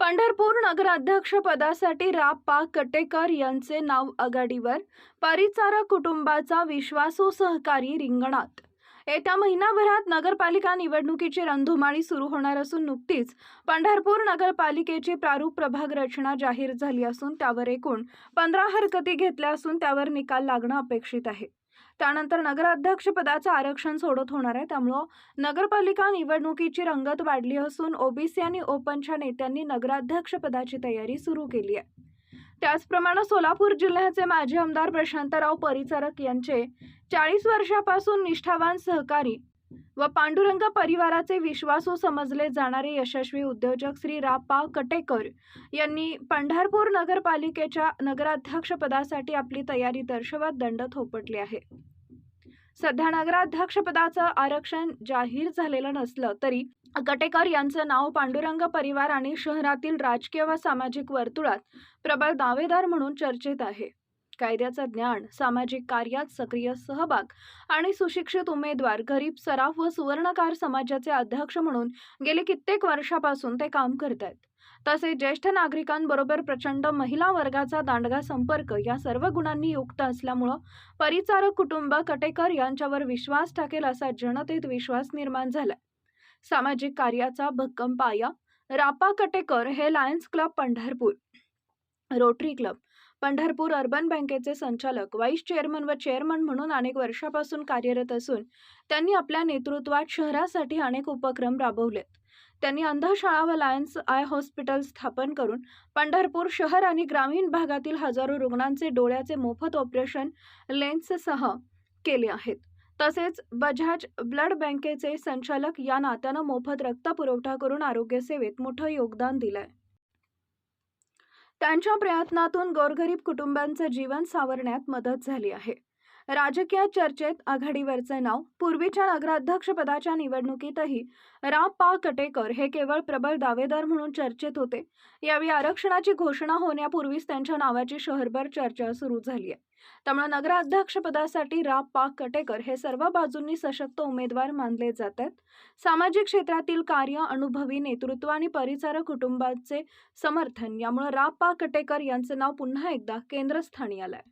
पंढरपूर नगराध्यक्षपदासाठी राप्पा पा कटेकर यांचे नाव आघाडीवर परिचारक कुटुंबाचा विश्वासू सहकारी रिंगणात. येत्या महिनाभरात नगरपालिका निवडणुकीची रणधुमाळी सुरू होणार असून नुकतीच पंढरपूर नगरपालिकेची प्रारूप प्रभाग रचना जाहीर झाली असून त्यावर एकूण पंधरा हरकती घेतल्या असून त्यावर निकाल लागणं अपेक्षित आहे. त्यानंतर नगराध्यक्षपदाचं आरक्षण सोडत होणार आहे. त्यामुळं नगरपालिका निवडणुकीची रंगत वाढली असून ओबीसी आणि ओपनच्या नेत्यांनी नगराध्यक्षपदाची तयारी सुरू केली आहे. त्याचप्रमाणे सोलापूर जिल्ह्याचे माजी आमदार प्रशांतराव परिचारक यांचे चाळीस वर्षापासून निष्ठावान सहकारी व पांडुरंग परिवाराचे विश्वासू समजले जाणारे यशस्वी उद्योजक श्री रापा कटेकर यांनी पंढरपूर नगरपालिकेच्या नगराध्यक्षपदासाठी आपली तयारी दर्शवत दंड थोपटली आहे. सध्या नगराध्यक्षपदाचं आरक्षण जाहीर झालेलं नसलं तरी कटेकर यांचं नाव पांडुरंग परिवार आणि शहरातील राजकीय व सामाजिक वर्तुळात प्रबळ दावेदार म्हणून चर्चेत आहे. कायद्याचं ज्ञान सामाजिक कार्यात सक्रिय सहभाग आणि सुशिक्षित उमेदवार गरीब सराफ व सुवर्णकार समाजाचे अध्यक्ष म्हणून गेले कित्येक वर्षापासून ते काम करत आहेत तसेच ज्येष्ठ नागरिकांबरोबर प्रचंड महिला वर्गाचा दांडगा संपर्क या सर्व गुणांनी युक्त असल्यामुळं परिचारक कुटुंब कटेकर यांच्यावर विश्वास टाकेल असा जनतेत विश्वास निर्माण झालाय. सामाजिक कार्याचा भक्कम पाया रापा कटेकर हे Lions Club Pandharpur Rotary Club Pandharpur urban बँकेचे संचालक व्हाईस चेअरमन व चेअरमन म्हणून अनेक वर्षापासून कार्यरत असून त्यांनी आपल्या नेतृत्वात शहरासाठी अनेक उपक्रम राबवलेत. त्यांनी अंधशाळा व लायन्स आय हॉस्पिटल स्थापन करून पंढरपूर शहर आणि ग्रामीण भागातील हजारो रुग्णांचे डोळ्याचे मोफत ऑपरेशन लेन्ससह केले आहेत. तसेच बजाज ब्लड बँकेचे संचालक या नात्यानं मोफत रक्तपुरवठा करून आरोग्य सेवेत मोठं योगदान दिलं आहे त्यांच्या प्रयत्नातून गोरगरीब कुटुंबांचं जीवन सावरण्यात मदत झाली आहे. राजकीय चर्चेत आघाडीवरचे नाव पूर्वीच्या नगराध्यक्षपदाच्या निवडणुकीतही राम पा कटेकर हे केवळ प्रबळ दावेदार म्हणून चर्चेत होते. यावेळी आरक्षणाची घोषणा होण्यापूर्वीच त्यांच्या नावाची शहरभर चर्चा सुरू झाली आहे. त्यामुळे नगराध्यक्षपदासाठी राव पा कटेकर हे सर्व बाजूंनी सशक्त उमेदवार मानले जात आहेत. सामाजिक क्षेत्रातील कार्य अनुभवी नेतृत्व आणि परिचार कुटुंबाचे समर्थन यामुळे राव पा कटेकर यांचं नाव पुन्हा एकदा केंद्रस्थानी आलंय.